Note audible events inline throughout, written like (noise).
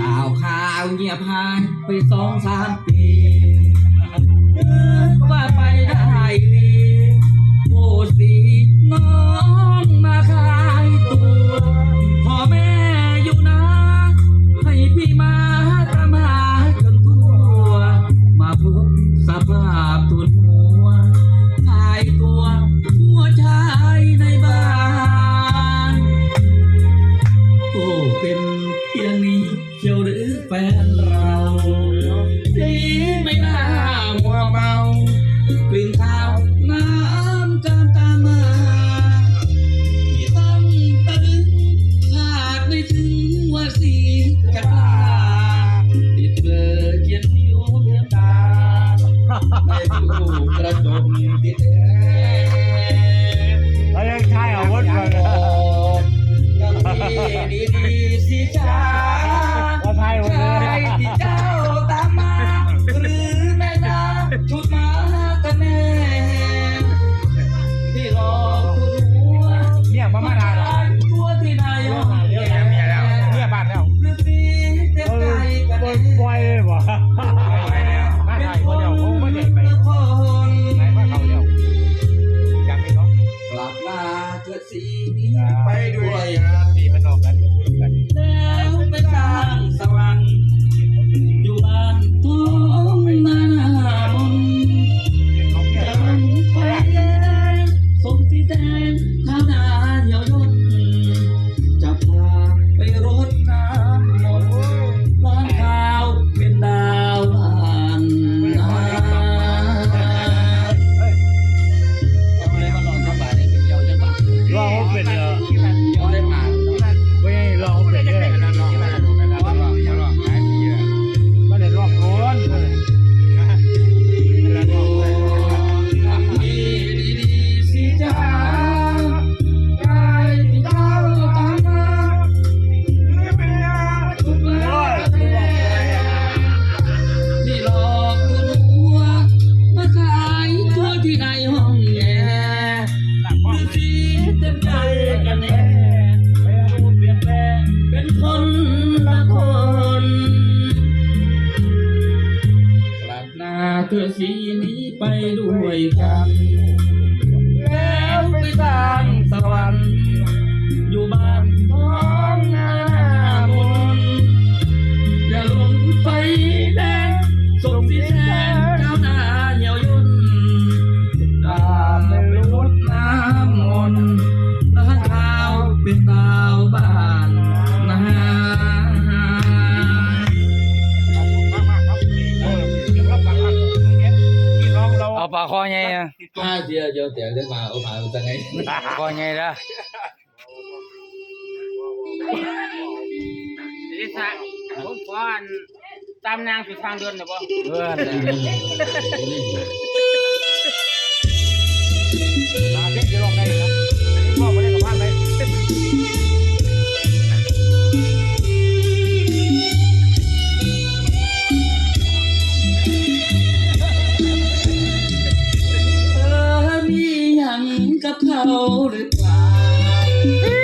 ข่าวข่าวเงียบหาไปสองสามปี เรายังใช้อวุธกันดีดีสิจ้าใช้ที่เจ้าตามมาหรือแม่จ้าชุดมากัน่ที่ bà kho nhây à? Chị cho tiền để mà ông bà ta ngay. (laughs) Bà kho nhây đó. Đi sang cũng có anh tam nang thì sang đơn được không? Đơn know to cry.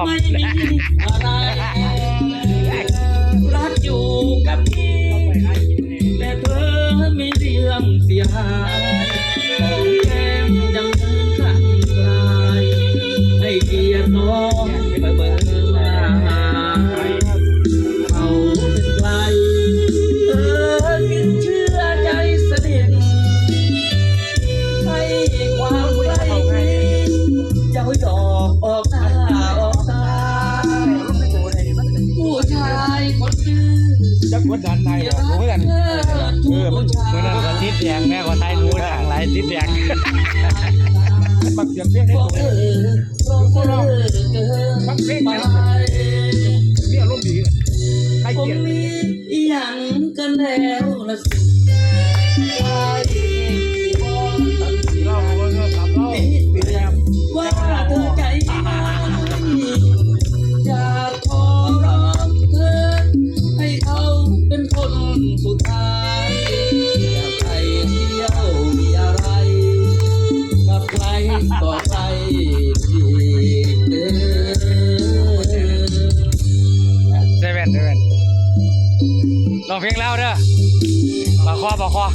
อไม่มีอะไรรักอยู่กับพี่แต่เธอไม่เรื่องเสียหาย กดดันไทยรู้กันเออมันเมื่อนั้นก็ติดแดงแม่ก็ไทยรู้ทางหลายติดแดงมันบักเสียงเพลงให้บอกผมเออบอกเออเกินไปมีอารมณ์ดีใครผมเกลียดมีอีหยังกันแล้วละสิ เพลงเล่าเด้อปากคอปากคอ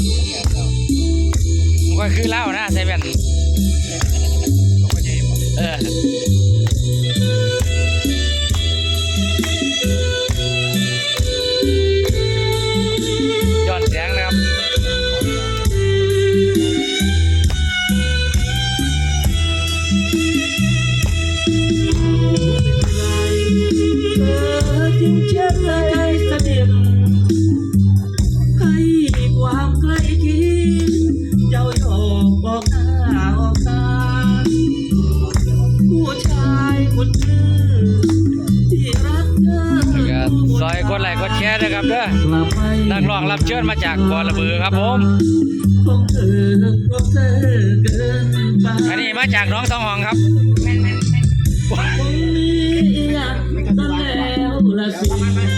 มันก็คือเล่านะเซเว่นเออ ดไลค์กดแชร์นะครับเด้อกลับไปนักร้องรับเชิญมาจากบอระบือครับผมของเธอของเธอเกินไปอันนี้มาจากน้องทองหองครับคงมีอยากกันแล้วละสิ